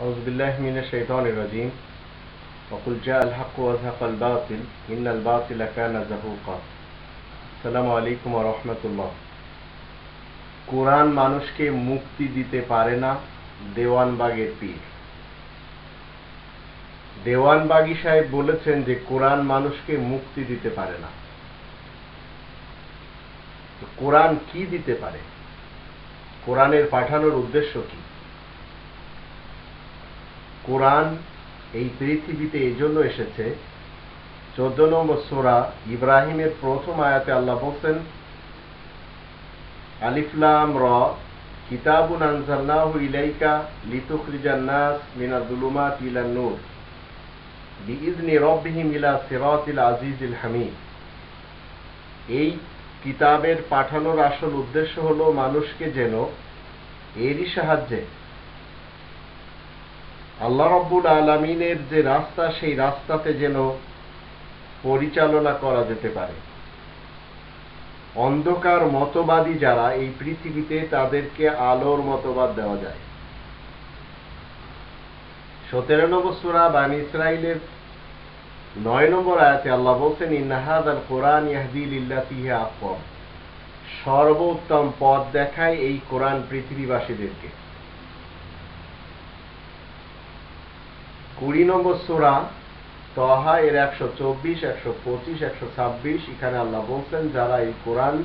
أعوذ بالله من الشيطان الرجيم وقل جاء الحق وزهق الباطل إن الباطل كان زهوقا السلام عليكم ورحمة الله কোরআন মানুষকে মুক্তি দিতে পারে না দেওয়ানবাগের পীর দেওয়ানবাগী সাহেব বলেছেন যে কোরআন মানুষকে মুক্তি দিতে পারে না তো কোরআন কি দিতে পারে কোরআনের পাঠানোর উদ্দেশ্য কি কোরআন এই পৃথিবীতে এই জন্য এসেছে। চোদ্দ নম্বর সোরা ইব্রাহিমের প্রথম আয়াতে আল্লাহ বলছেন আলিফলাম র, কিতাবুন আনজালনাহু ইলাইকা লিতুখরিজান নাস মিনাল যুলুমাত ইলান নূর বিইذনি রব্বিহিম ইলা সিরাতিল আজিজিল হামিদ। এই কিতাবের পাঠানোর আসল উদ্দেশ্য হলো মানুষকে যেন এরই সাহায্যে আল্লাহ রব্বুল আলমিনের যে রাস্তা, সেই রাস্তাতে যেন পরিচালনা করা যেতে পারে। অন্ধকার মতবাদী যারা এই পৃথিবীতে, তাদেরকে আলোর মতবাদ দেওয়া যায়। সতেরো নম্বর সুরা বান ইসরায়েলের নয় নম্বর আয়াতে আল্লাহ বলছেন ইন্নাহাদ আল কোরআন ইয়াহদিল ইল্লাতিহে আকম সর্বোত্তম পথ দেখায় এই কোরআন পৃথিবীবাসীদেরকে। কুড়ি নম্বর সোরা তহা এর একশো চব্বিশ, একশো পঁচিশ, একশো ছাব্বিশ। এখানে আল্লাহ বলছেন, যারা এই কোরআন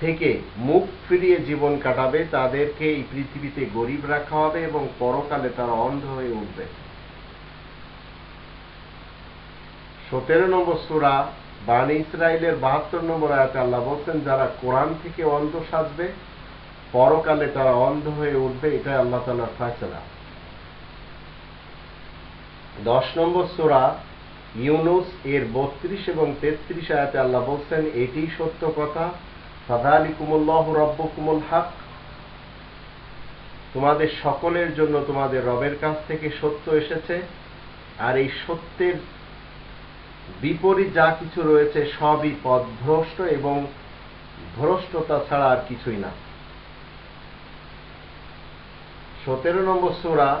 থেকে মুখ ফিরিয়ে জীবন কাটাবে, তাদেরকে এই পৃথিবীতে গরিব রাখা হবে এবং পরকালে তারা অন্ধ হয়ে উঠবে। সতেরো নম্বর সুরা বাণী ইসরায়েলের বাহাত্তর নম্বর আয়াতে আল্লাহ বলছেন, যারা কোরআন থেকে অন্ধ সাজবে, পরকালে তারা অন্ধ হয়ে উঠবে, এটাই আল্লাহ তালার ফয়সলা। দশ নম্বর সোরা ইউনুস এর বত্রিশ এবং তেত্রিশ আয়াতে আল্লাহ বলছেন এটি সত্য কথা। ফাদালিকুমুল্লাহ রব্বকুমুল হক। তোমাদের সকলের জন্য তোমাদের রবের কাছ থেকে সত্য এসেছে। আর এই সত্যের বিপরীত যা কিছু রয়েছে, সবই পথভ্রষ্ট এবং ভ্রষ্টতা ছাড়া আর কিছুই না। সতেরো নম্বর সোরা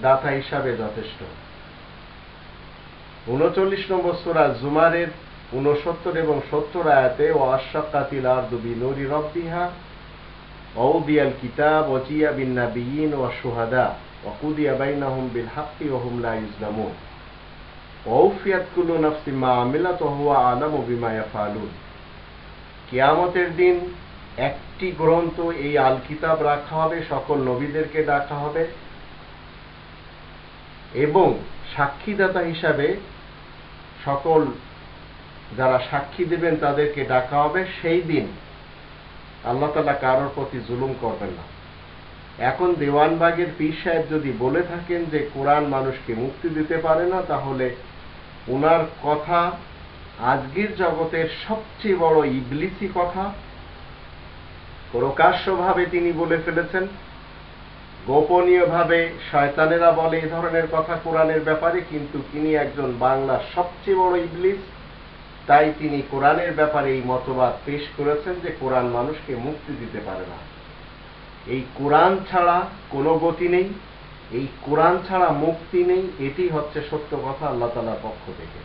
দাতা হিসাবে যথেষ্ট। উনচল্লিশ নম্বর সোরা জুমারের উনসত্তর এবং সত্তর আয়াতে ও আশাকাতিল আর্দুবি নুরি রব্বিহা অউদিয়াল কিতাব ওজিয়া বিন্না বিয়িন ও সুহাদা ওকুদিয়া বাইনাহুম বিল কুলু নাফসি মা কিয়ামতের দিন একটি গ্রন্থ এই আল কিতাব রাখা হবে, সকল নবীদেরকে ডাকা হবে। এবং সাক্ষীদাতা হিসাবে সকল যারা সাক্ষী দেবেন তাদেরকে ডাকা হবে, সেই দিন আল্লাহ তালা কারোর প্রতি জুলুম করবেন না। এখন দেওয়ানবাগের পীর সাহেব যদি বলে থাকেন যে কোরআন মানুষকে মুক্তি দিতে পারে না, তাহলে ওনার কথা আজকের জগতের সবচেয়ে বড় ইবলিসি কথা প্রকাশ্যভাবে তিনি বলে ফেলেছেন। গোপনীয়ভাবে শয়তানেরা বলে এই ধরনের কথা কোরআনের ব্যাপারে, কিন্তু তিনি একজন বাংলার সবচেয়ে বড় ইবলিস। তাই তিনি কোরআনের ব্যাপারে এই মতবাদ পেশ করেছেন যে কোরআন মানুষকে মুক্তি দিতে পারে না। এই কোরআন ছাড়া কোনো গতি নেই, এই কোরআন ছাড়া মুক্তি নেই, এটি হচ্ছে সত্য কথা আল্লাহ তালার পক্ষ থেকে।